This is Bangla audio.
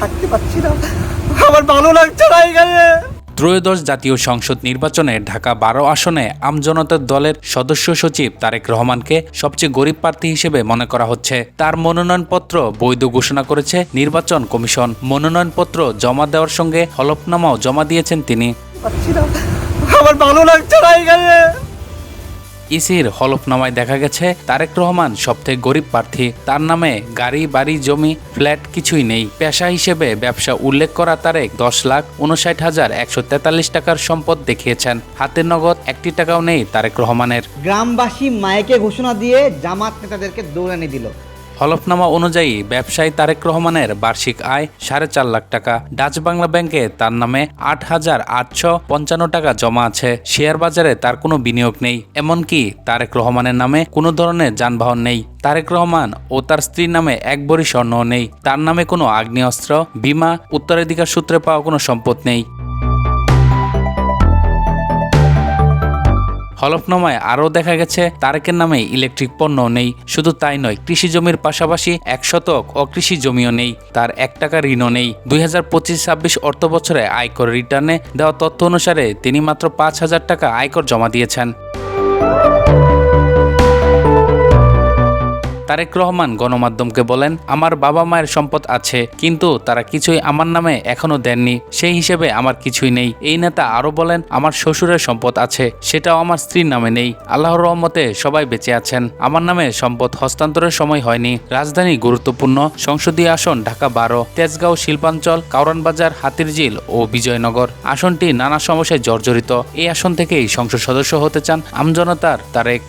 থাকতে পারছি না। আমার ভালো লাগছে না এখানে। ত্রয়োদশ জাতীয় সংসদ নির্বাচনে ঢাকা বারো আসনে আমজনতার দলের সদস্য সচিব তারেক রহমানকে সবচেয়ে গরিব প্রার্থী হিসেবে মনে করা হচ্ছে। তার মনোনয়নপত্র বৈধ ঘোষণা করেছে নির্বাচন কমিশন। মনোনয়নপত্র জমা দেওয়ার সঙ্গে হলফনামাও জমা দিয়েছেন তিনি। আমার ভালো লাগছে না এখানে। ইসির হলফনামায় দেখা গেছে, তারেক রহমান সবথেকে গরিব প্রার্থী। তার নামে গাড়ি, বাড়ি, জমি, ফ্ল্যাট কিছুই নেই। পেশা হিসেবে ব্যবসা উল্লেখ করা তারেক দশ লাখ উনষাট হাজার একশো তেতাল্লিশ টাকার সম্পদ দেখিয়েছেন। হাতের নগদ একটি টাকাও নেই তারেক রহমানের। গ্রামবাসী মায়েকে ঘোষণা দিয়ে জামাত নেতাদেরকে দৌড়ানি দিল। হলফনামা অনুযায়ী ব্যবসায়ী তারেক রহমানের বার্ষিক আয় সাড়ে চার লাখ টাকা। ডাচ বাংলা ব্যাংকে তার নামে আট হাজার আটশো পঞ্চান্ন টাকা জমা আছে। শেয়ার বাজারে তার কোনো বিনিয়োগ নেই। এমনকি তারেক রহমানের নামে কোনো ধরনের যানবাহন নেই। তারেক রহমান ও তার স্ত্রীর নামে এক বড়ি স্বর্ণও নেই। তার নামে কোনো আগ্নেয়াস্ত্র, বিমা, উত্তরাধিকার সূত্রে পাওয়া কোনো সম্পদ নেই। হলফনামায় আরও দেখা গেছে, তারেকের নামে ইলেকট্রিক পণ্য নেই। শুধু তাই নয়, কৃষি জমির পাশাপাশি এক শতক অকৃষি জমিও নেই। তার এক টাকা ঋণও নেই। দুই হাজার পঁচিশ ছাব্বিশ অর্থ বছরে আয়কর রিটার্নে দেওয়া তথ্য অনুসারে তিনি মাত্র পাঁচ হাজার টাকা আয়কর জমা দিয়েছেন। তারেক রহমান গণমাধ্যমকে বলেন, আমার বাবা মায়ের সম্পদ আছে, কিন্তু তারা কিছুই আমার নামে এখনও দেননি। সেই হিসেবে আমার কিছুই নেই। এই নেতা আরও বলেন, আমার শ্বশুরের সম্পদ আছে, সেটাও আমার স্ত্রীর নামে নেই। আল্লাহর রহমতে সবাই বেঁচে আছেন। আমার নামে সম্পদ হস্তান্তরের সময় হয়নি। রাজধানী গুরুত্বপূর্ণ, সংসদীয় আসন ঢাকা বারো, তেজগাঁও শিল্পাঞ্চল কাউরানবাজার হাতিরঝিল ও বিজয়নগর। আসনটি নানা সমস্যায় জর্জরিত। এই আসন থেকেই সংসদ সদস্য হতে চান আমজনতার তারেক।